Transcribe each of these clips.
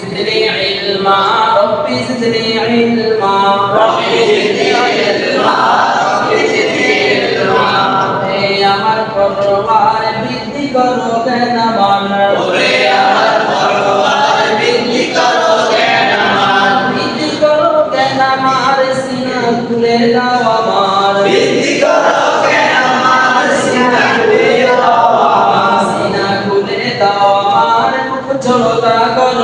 زدني علما رب زدني علما رب زدني علما رب زدني علما হে আমার পরওয়ার বৃদ্ধি করো জ্ঞান আমার ওরে আমার পরওয়ার বৃদ্ধি করো জ্ঞান আমার বৃদ্ধি করো জ্ঞান আমার সিনা খুলে দাও আমার বৃদ্ধি করো জ্ঞান আমার সিনা খুলে দাও আমার সিনা খুলে দাও আমার মুখ চলতা করো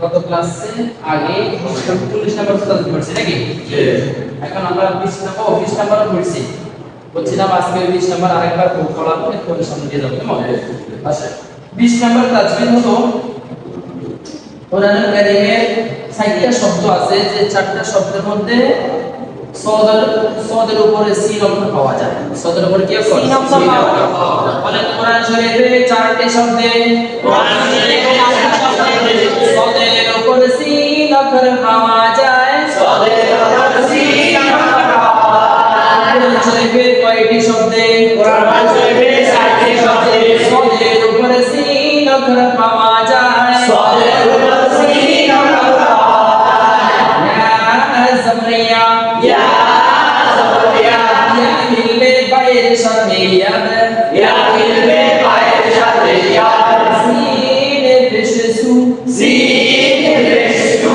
গত ক্লাসে আগে চল্লিশ নাম্বার কথা পড়ছি নাকি? এখন আমরা বিশ নাম্বার অফিস নাম্বার পড়ছি। বলছিলাম আজকে বিশ নাম্বার আরেকবার পড়াবো একটু সামনে দিয়ে যাব কেমন? আচ্ছা বিশ নাম্বার তাজবিদ হলো কোরআনুল কারীমের চারটা শব্দ আছে যে চারটা শব্দের মধ্যে সদের সদের উপরে সিন অক্ষর পাওয়া যায়। সদের উপরে কি অক্ষর সিন অক্ষর। বলেন কোরআন শরীফে চারটি শব্দে কোরআন শরীফে চারটি শব্দে সদের উপরে সিন অক্ষর পাওয়া যায়। সাথে ইয়া। সিনে পেশসু সিন রেশু,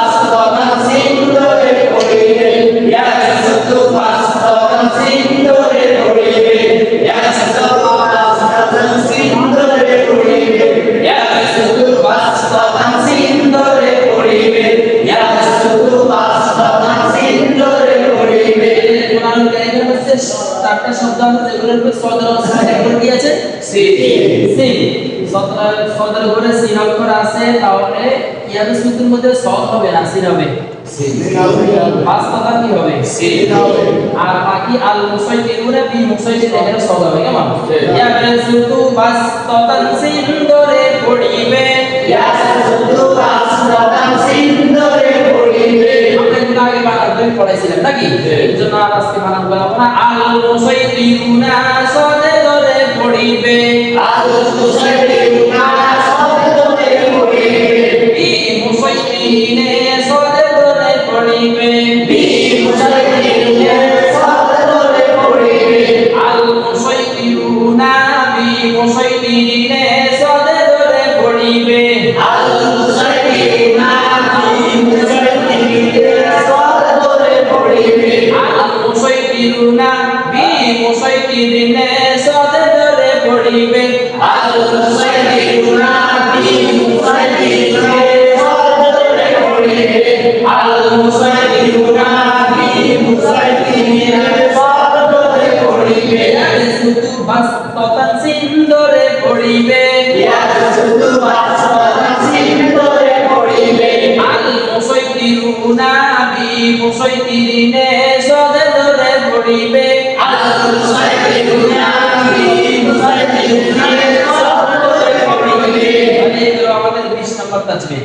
কারীমের চারটা শব্দ আছে যেগুলোর উপর সদর অবস্থায় অক্ষর কি আছে সিন সিন সদর সদর উপরে সিন অক্ষর আছে তাহলে ইয়াদু সুতুর মধ্যে সদ হবে না সিন হবে বাস্তবতা কি হবে? আর বাকি আল মুসাইতিরুনা বি মুসাইতির এখানে সদ হবে কেমন? ঠিক। ইয়াদু সুতু বাস্ততান সিন্দরে পড়িবে। ইয়া সুতু বাস্তবন সিন্দুরে পড়িবে আমরা বই পড়াইছিলাম নাকি? এর জন্য আর আজকে বানান বলাবো না আল মুসাইতিরুনা সদে ধরে পড়িবে। আলু মুসাইতিরুনা সদরে পড়িবে। বি মুসাইতিরিনে সদে ধরে পড়িবে। বি মুসাইতিরুনা সদরে পড়িবে। আল মুসাইতিরুনা বি মুসাইতিরিনে সদে ধরে পড়িবে। গুনা বি মুসাইতি গুনা বি মুসাইতি দিনে এগুলো আমাদের 20 নম্বর তাজবীহ